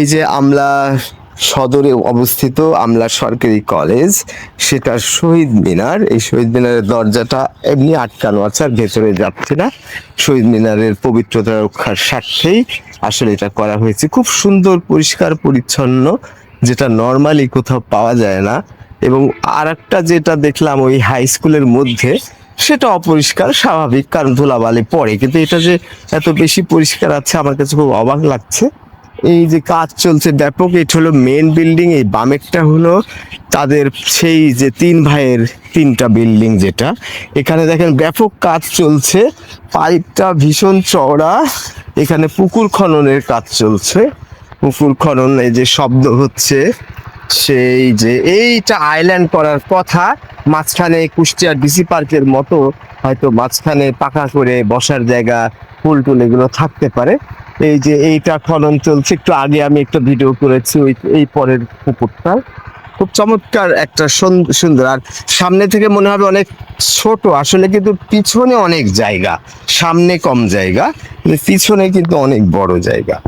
এই যে আমলা সদরে অবস্থিত আমলা সরকারি কলেজ, সেটা শহীদ মিনার। এই শহীদ মিনারের দরজাটা এমনি আটকানো আছে আর ভেতরে যাচ্ছে না। শহীদ মিনারের পবিত্রতা রক্ষার স্বার্থেই আসলে এটা করা হয়েছে। খুব সুন্দর, পরিষ্কার, পরিচ্ছন্ন, যেটা নর্মালি কোথাও পাওয়া যায় না। এবং আর একটা যেটা দেখলাম ওই হাই স্কুলের মধ্যে, সেটা অপরিষ্কার, স্বাভাবিক, কারণ ধুলাবালি পড়ে। কিন্তু এটা যে এত বেশি পরিষ্কার আছে, আমার কাছে খুব অবাক লাগছে। এই যে কাজ চলছে ব্যাপক, এটা হলো মেন বিল্ডিং এই বামেরটা হলো তাদের সেই যে তিন ভাইয়ের তিনটা বিল্ডিং যেটা। এখানে দেখেন ব্যাপক কাজ চলছে, পাইপটা ভীষণ চওড়া, এখানে পুকুর খননের কাজ চলছে। পুকুর খনন, এই যে শব্দ হচ্ছে, সেই যে এইটা আইল্যান্ড করার কথা, মাঝখানে কুষ্টিয়া ডিসি পার্কের মতো, হয়তো মাঝখানে পাকা করে বসার জায়গা, ফুল টুল এগুলো থাকতে পারে। এই যে এইটা খনন চলছে, একটু আগে আমি একটা ভিডিও করেছি, ওই এই পরের পুকুরটা। খুব চমৎকার একটা সুন- সুন্দর। আর সামনে থেকে মনে হবে অনেক ছোট, আসলে কিন্তু পিছনে অনেক জায়গা, সামনে কম জায়গা পিছনে কিন্তু অনেক বড় জায়গা।